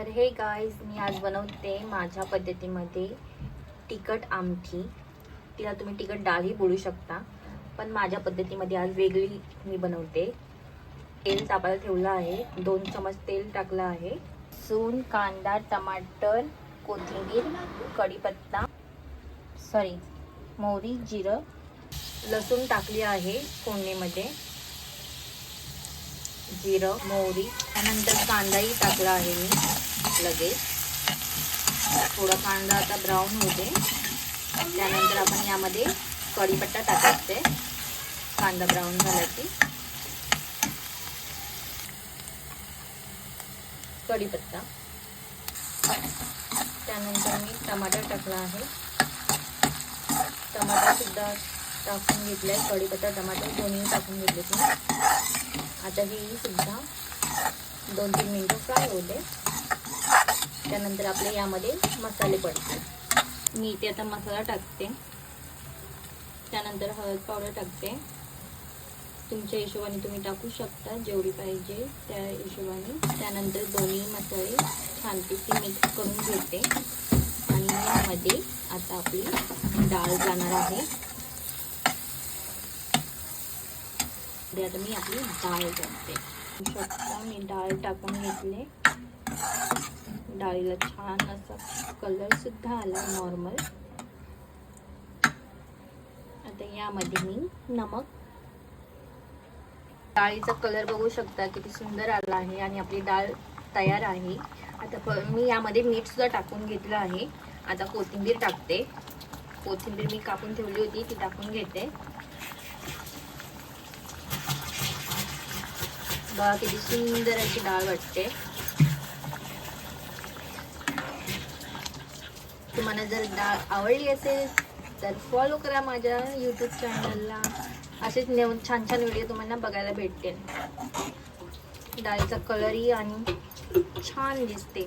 तर हे गाईज मी आज बनवते माझ्या पद्धतीमध्ये तिखट आमठी. तिला तुम्ही तिखट डाळही बोलू शकता पण माझ्या पद्धतीमध्ये आज वेगळी मी बनवते. तेल तापायला ठेवलं आहे. दोन चमच तेल टाकलं आहे. सून कांदा टमाटर कोथिंबीर कढीपत्ता सॉरी मोहरी जिरं. लसूण टाकली आहे फोडणीमध्ये. जिरं मोहरी त्यानंतर कांदाही टाकला आहे मी लगेच. थोडा कांदा आता ब्राऊन होते. त्यानंतर आपण यामध्ये कढीपत्ता टाकायचे. कांदा ब्राऊन झाला की कढीपत्ता. त्यानंतर मी टमाटर टाकला आहे. टमाटरसुद्धा टाकून टाकून घेतले कढीपत्ता टमाटर दोन्ही टाकून घेतले तुम्ही आता ही सुद्धा दोन तीन मिनटं फ्राय होते. त्यानंतर आपले यामध्ये मसाले पडते मी इथे आता मसाला टाकते. त्यानंतर हळद पावडर टाकते. तुमच्या हिशोबाने तुम्ही टाकू शकता जेवढी पाहिजे त्या हिशोबाने. त्यानंतर दोन्ही मसाले छानपैकी मिक्स करून घेते. आणि यामध्ये आता आपली डाळ जाणार आहे. पुढे आता मी आपली डाळ टाकते मी डाळ टाकून घेतले. डाळीला छान असा कलर सुद्धा आला नॉर्मल आता यामध्ये मी नमक. डाळीचा कलर बघू शकता किती सुंदर आला आहे आणि आपली डाळ तयार आहे. आता प- मी यामध्ये मीठ सुद्धा टाकून घेतलं आहे. आता कोथिंबीर टाकते. कोथिंबीर मी कापून ठेवली होती ती टाकून घेते. बघा किती सुंदर अशी डाळ वाटते. तुम्हाला जर डाळ आवडली असेल तर फॉलो करा माझ्या यूट्यूब चॅनलला असेच नेऊन छान छान व्हिडिओ तुम्हाला बघायला भेटतील. डाळीचा कलरही आणि छान दिसते.